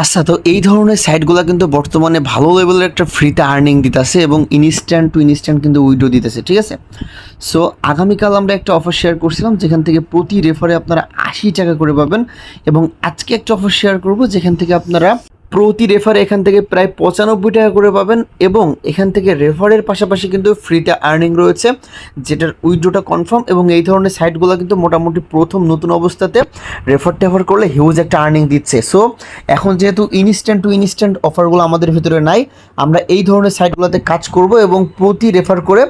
আচ্ছা তো এই ধরনের সাইটগুলো কিন্তু বর্তমানে ভালো লেভেলের একটা ফ্রিতে আর্নিং দিতেছে এবং ইনস্ট্যান্ট টু ইনস্ট্যান্ট কিন্তু উইডো দিতেছে, ঠিক আছে? সো আগামীকাল আমরা একটা অফার শেয়ার করছিলাম, যেখান থেকে প্রতি রেফারে আপনারা আশি টাকা করে পাবেন এবং আজকে একটা অফার শেয়ার করব, যেখান থেকে আপনারা প্রতি রেফারে এখান থেকে প্রায় পঁচানব্বই টাকা করে পাবেন এবং এখান থেকে রেফারের পাশাপাশি কিন্তু ফ্রিতে আর্নিং রয়েছে, যেটার উইড্রোটা কনফার্ম এবং এই ধরনের সাইটগুলো কিন্তু মোটামুটি প্রথম নতুন অবস্থাতে রেফার টেফার করলে হিউজ একটা আর্নিং দিচ্ছে। সো এখন যেহেতু ইনস্ট্যান্ট টু ইনস্ট্যান্ট অফারগুলো আমাদের ভিতরে নাই, আমরা এই ধরনের সাইটগুলোতে কাজ করব এবং প্রতি রেফার করে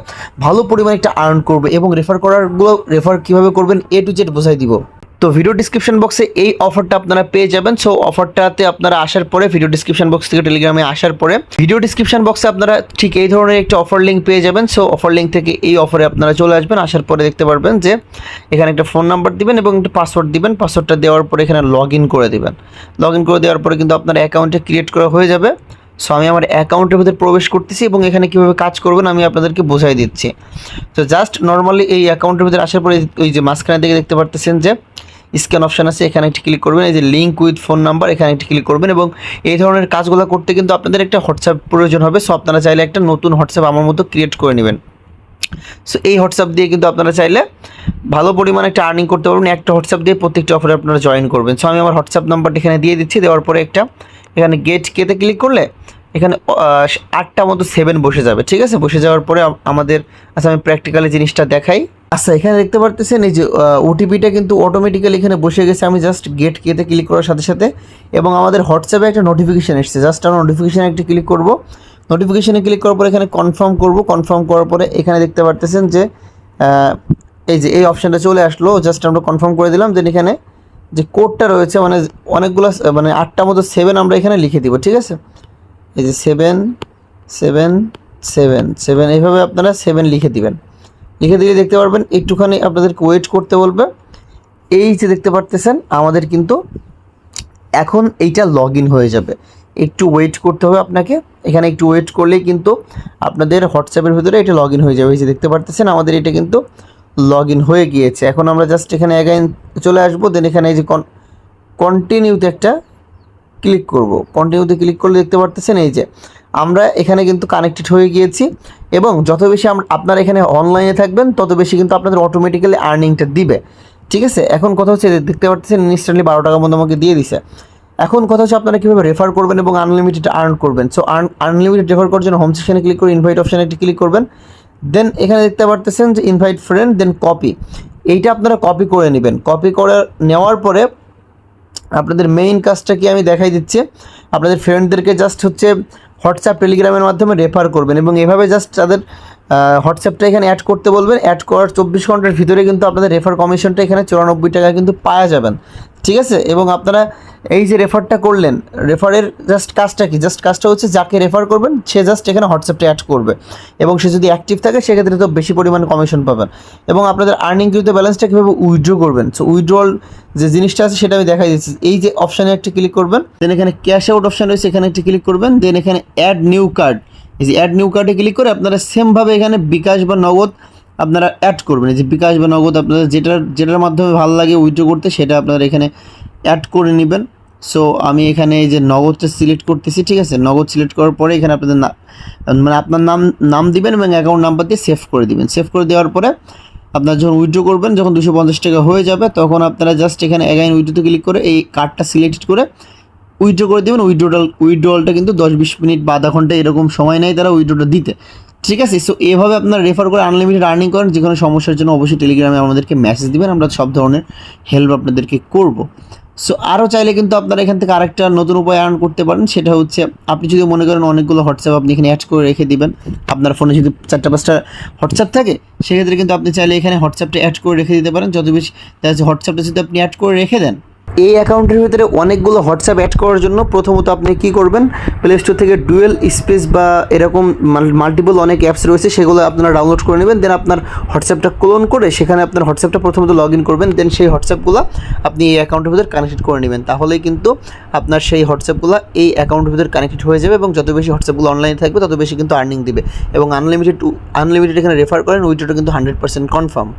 ভালো পরিমাণে একটা আর্ন করব এবং রেফার করারগুলো রেফার কীভাবে করবেন এ টু জেড বোঝাই দিব। তো ভিডিও ডিসক্রিপশন বক্সে এই অফারটা আপনারা পেয়ে যাবেন। সো অফারটাতে আপনারা আসার পরে ভিডিও ডিসক্রিপশন বক্স থেকে টেলিগ্রামে আসার পরে ভিডিও ডিসক্রিপশন বক্সে আপনারা ঠিক এই ধরনের একটা অফার লিঙ্ক পেয়ে যাবেন। সো অফার লিঙ্ক থেকে এই অফারে আপনারা চলে আসবেন। আসার পরে দেখতে পারবেন যে, এখানে একটা ফোন নাম্বার দিবেন এবং একটা পাসওয়ার্ড দিবেন। পাসওয়ার্ডটা দেওয়ার পরে এখানে লগ ইন করে দিবেন। লগ ইন করে দেওয়ার পরে কিন্তু আপনার অ্যাকাউন্টে ক্রিয়েট করা হয়ে যাবে। সো আমি আমার অ্যাকাউন্টের ভিতরে প্রবেশ করতেছি এবং এখানে কীভাবে কাজ করবেন আমি আপনাদেরকে বোঝাই দিচ্ছি। তো জাস্ট নর্মালি এই অ্যাকাউন্টের ভিতরে আসার পরে ওই যে মাঝখানে দিকে দেখতে পারতেছেন যে স্ক্যান অপশান আছে, এখানে একটি ক্লিক করবেন, এই যে লিঙ্ক উইথ ফোন নাম্বার এখানে একটি ক্লিক করবেন এবং এই ধরনের কাজগুলো করতে কিন্তু আপনাদের একটা হোয়াটসঅ্যাপ প্রয়োজন হবে সো আপনারা চাইলে একটা নতুন হোয়াটসঅ্যাপ আমার মতো ক্রিয়েট করে নেবেন। সো এই হোয়াটসঅ্যাপ দিয়ে কিন্তু আপনারা চাইলে ভালো পরিমাণে একটা আর্নিং করতে পারবেন, একটা হোয়াটসঅ্যাপ দিয়ে প্রত্যেকটা অফারে আপনারা জয়েন করবেন। সো আমি আমার হোয়াটসঅ্যাপ নাম্বারটা এখানে দিয়ে দিচ্ছি, দেওয়ার পরে একটা এখানে গেট কেতে ক্লিক করলে এখানে আটটা মতো সেভেন বসে যাবে, ঠিক আছে? বসে যাওয়ার পরে আমাদের আচ্ছা আমি প্র্যাকটিক্যালি জিনিসটা দেখাই। আচ্ছা এখানে দেখতে পারতেছেন এই যে ওটিপিটা কিন্তু অটোমেটিক্যালি এখানে বসে গেছে। আমি জাস্ট গেট কেতে ক্লিক করার সাথে সাথে এবং আমাদের হোয়াটসঅ্যাপে একটা নোটিফিকেশান এসছে। জাস্ট আমরা নোটিফিকেশানে একটা ক্লিক করব। নোটিফিকেশানে ক্লিক করার পরে এখানে কনফার্ম করব। কনফার্ম করার পরে এখানে দেখতে পারতেছেন যে এই যে, এই অপশানটা চলে আসলো। জাস্ট আমরা কনফার্ম করে দিলাম। দেন এখানে যে কোডটা রয়েছে মানে অনেকগুলো মানে আটটা মতো সেভেন আমরা এখানে লিখে দিব, ঠিক আছে? এই যে সেভেন সেভেন সেভেন সেভেন এইভাবে আপনারা সেভেন লিখে দিবেন। লিখে দিলে দেখতে পারবেন, একটুখানি আপনাদেরকে ওয়েট করতে বলবে। এই যে দেখতে পারতেছেন, আমাদের কিন্তু এখন এইটা লগ ইন হয়ে যাবে। একটু ওয়েট করতে হবে আপনাকে। এখানে একটু ওয়েট করলেই কিন্তু আপনাদের হোয়াটসঅ্যাপের ভিতরে এটা লগ ইন হয়ে যাবে। এই যে দেখতে পারতেছেন, আমাদের এটা কিন্তু লগ ইন হয়ে গিয়েছে। এখন আমরা জাস্ট এখানে অ্যাগাইন চলে আসব দেন এখানে এই যে কন্টিনিউতে একটা ক্লিক করব। কন্টিনিউতে ক্লিক করলে দেখতে পারতেছেন, এই যে আমরা এখানে কিন্তু কানেক্টেড হয়ে গিয়েছি এবং যত বেশি আপনারা এখানে অনলাইনে থাকবেন, তত বেশি কিন্তু আপনাদের অটোমেটিক্যালি আর্নিংটা দিবে। ঠিক আছে? এখন কথা হচ্ছে দেখতে পাচ্ছেন ইনস্ট্যান্টলি বারো টাকার মতো আমাকে দিয়ে দিছে। এখন কথা হচ্ছে আপনারা কীভাবে রেফার করবেন এবং আনলিমিটেড আর্ন করবেন। সো আর্ন আনলিমিটেড রেফার করার জন্য হোম সেকশনে ক্লিক করে ইনভাইট অপশানে একটি ক্লিক করবেন। দেন এখানে দেখতে পারতেছেন যে ইনভাইট ফ্রেন্ড দেন কপি এইটা আপনারা কপি করে নেবেন। কপি করে নেওয়ার পরে আপনাদের মেইন কাজটা কি আমি দেখাই দিচ্ছি। আপনাদের ফ্রেন্ডদেরকে জাস্ট হচ্ছে হোয়াটসঅ্যাপ, টেলিগ্রামের মাধ্যমে রেফার করবেন এবং এভাবে জাস্ট তাদের হোয়াটসঅ্যাপটা এখানে অ্যাড করতে বলবেন। অ্যাড করার চব্বিশ ঘণ্টার ভিতরে কিন্তু আপনাদের রেফার কমিশনটা এখানে চুরানব্বই টাকা কিন্তু পাওয়া যাবেন। ঠিক আছে? এবং আপনারা এই যে রেফারটা করলেন রেফারের জাস্ট কাজটা কি? জাস্ট কাজটা হচ্ছে যাকে রেফার করবেন, সে জাস্ট এখানে হোয়াটসঅ্যাপটা অ্যাড করবে। এবং সে যদি অ্যাক্টিভ থাকে, সেক্ষেত্রে তো বেশি পরিমাণে কমিশন পাবেন। এবং আপনাদের আর্নিং কিন্তু ব্যালেন্সটা কীভাবে উইথড্র করবেন? সো উইথড্রল যে জিনিসটা আছে, সেটা আমি দেখাই দিচ্ছি। এই যে অপশানে একটা ক্লিক করবেন দেন এখানে ক্যাশ আউট অপশান রয়েছে, এখানে একটা ক্লিক করবেন দেন এখানে অ্যাড নিউ কার্ড এই যে অ্যাড নিউ কার্ডে ক্লিক করে আপনারা সেমভাবে এখানে বিকাশ বা নগদ আপনারা অ্যাড করবেন। এই যে বিকাশ বা নগদ আপনাদের যেটার যেটার মাধ্যমে ভালো লাগে উইথড্র করতে, সেটা আপনারা এখানে অ্যাড করে নেবেন। সো আমি এখানে এই যে নগদটা সিলেক্ট করতেছি, ঠিক আছে? নগদ সিলেক্ট করার পরে এখানে আপনাদের মানে আপনার নাম নাম দিবেন এবং অ্যাকাউন্ট নাম্বার দিয়ে সেভ করে দিবেন। সেভ করে দেওয়ার পরে আপনার যখন উইথড্র করবেন, যখন দুশো পঞ্চাশ টাকা হয়ে যাবে, তখন আপনারা জাস্ট এখানে অ্যাগাইন উইথড্রোতে ক্লিক করে এই কার্ডটা সিলেক্ট করে উইথড্র করে দেবেন। উইথড্রোটাল উইথড্রলটা কিন্তু দশ বিশ মিনিট বা আধা ঘণ্টা এরকম সময় নেয় তারা উইথড্রোটা দিতে। ঠিক আছে? সো এভাবে আপনারা রেফার করে আনলিমিটেড আর্নিং করেন, যে কোনো সমস্যার জন্য অবশ্যই টেলিগ্রামে আমাদেরকে মেসেজ দিবেন। আমরা সব ধরনের হেল্প আপনাদেরকে করব। সো আরও চাইলে কিন্তু আপনারা এখান থেকে আরেকটা নতুন উপায় আর্ন করতে পারেন, সেটা হচ্ছে আপনি যদি মনে করেন অনেকগুলো হোয়াটসঅ্যাপ আপনি এখানে অ্যাড করে রেখে দিবেন, আপনার ফোনে যদি চারটা পাঁচটা হোয়াটসঅ্যাপ থাকে, সেক্ষেত্রে কিন্তু আপনি চাইলে এখানে হোয়াটসঅ্যাপটা অ্যাড করে রেখে দিতে পারেন। যত বেশি হোয়াটসঅ্যাপটা যদি আপনি অ্যাড করে রেখে দেন এই অ্যাকাউন্টের ভিতরে অনেকগুলো হোয়াটসঅ্যাপ অ্যাড করার জন্য প্রথমত আপনি কি করবেন? প্লে স্টোর থেকে ডুয়েল স্পেস বা এরকম মাল্টিপল অনেক অ্যাপস রয়েছে, সেগুলো আপনারা ডাউনলোড করে নেবেন, দেন আপনার হোয়াটসঅ্যাপটা ক্লোন করে সেখানে আপনার হোয়াটসঅ্যাপটা প্রথমত লগ ইন করবেন, দেন সেই হোয়াটসঅ্যাপগুলো আপনি এই অ্যাকাউন্টের ভিতরে কানেক্টেড করে নেবেন। তাহলেই কিন্তু আপনার সেই হোয়াটসঅ্যাপগুলো এই অ্যাকাউন্টের ভিতরে কানেক্টেড হয়ে যাবে এবং যত বেশি হোয়াটসঅ্যাপগুলো অনলাইনে থাকবে, তত বেশি কিন্তু আর্নিং দিবে এবং আনলিমিটেড আনলিমিটেড এখানে রেফার করেন উইথড্রটা কিন্তু হান্ড্রেড পার্সেন্ট কনফার্ম